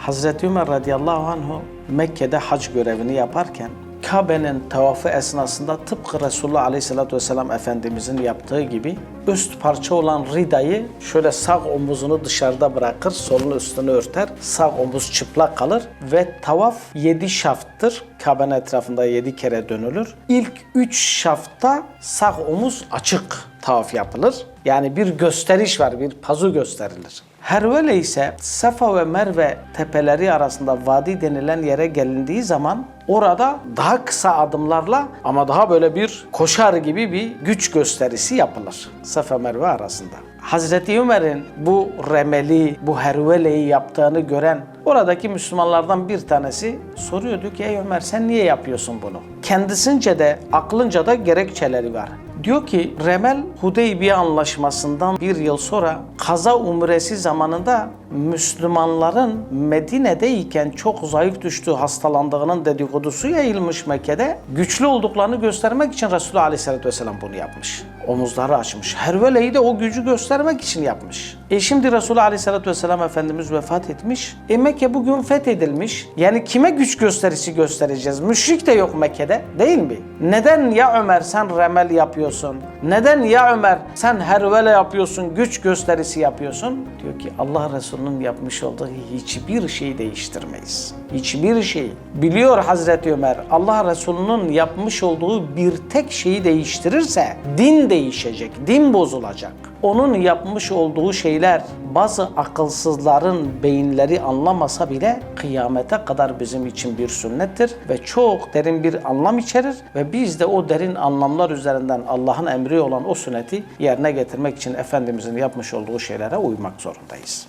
Hazreti Ömer radıyallahu anhu Mekke'de hac görevini yaparken Kabe'nin tavafı esnasında tıpkı Resulullah aleyhissalatü vesselam Efendimizin yaptığı gibi üst parça olan ridayı şöyle sağ omuzunu dışarıda bırakır, solun üstünü örter, sağ omuz çıplak kalır ve tavaf yedi şafttır. Kabe'nin etrafında yedi kere dönülür. İlk üç şafta sağ omuz açık tavaf yapılır. Yani bir gösteriş var, bir pazu gösterilir. Hervele ise Safa ve Merve tepeleri arasında vadi denilen yere gelindiği zaman orada daha kısa adımlarla ama daha böyle bir koşar gibi bir güç gösterisi yapılır Safa Merve arasında. Hazreti Ömer'in bu remeli, bu herveleyi yaptığını gören oradaki Müslümanlardan bir tanesi soruyordu ki ey Ömer sen niye yapıyorsun bunu? Kendisince de aklınca da gerekçeleri var. Diyor ki Remel Hudeybiye anlaşmasından bir yıl sonra kaza umresi zamanında Müslümanların Medine'deyken çok zayıf düştüğü hastalandığının dedikodusu yayılmış Mekke'de. Güçlü olduklarını göstermek için Resulullah Aleyhisselatü Vesselam bunu yapmış. Omuzları açmış. Herveleyi de o gücü göstermek için yapmış. E şimdi Resulullah Aleyhisselatü Vesselam Efendimiz vefat etmiş. E Mekke bugün fethedilmiş. Yani kime güç gösterisi göstereceğiz? Müşrik de yok Mekke'de değil mi? Neden ya Ömer sen remel yapıyorsun? Neden ya Ömer sen hervele yapıyorsun, güç gösterisi yapıyorsun? Diyor ki Allah Resulü'nün yapmış olduğu hiçbir şeyi değiştirmeyiz. Hiçbir şey. Biliyor Hazreti Ömer Allah Resulü'nün yapmış olduğu bir tek şeyi değiştirirse din değişecek, din bozulacak. Onun yapmış olduğu şeyler bazı akılsızların beyinleri anlamasa bile kıyamete kadar bizim için bir sünnettir ve çok derin bir anlam içerir ve biz de o derin anlamlar üzerinden Allah'ın emri olan o sünneti yerine getirmek için Efendimizin yapmış olduğu şeylere uymak zorundayız.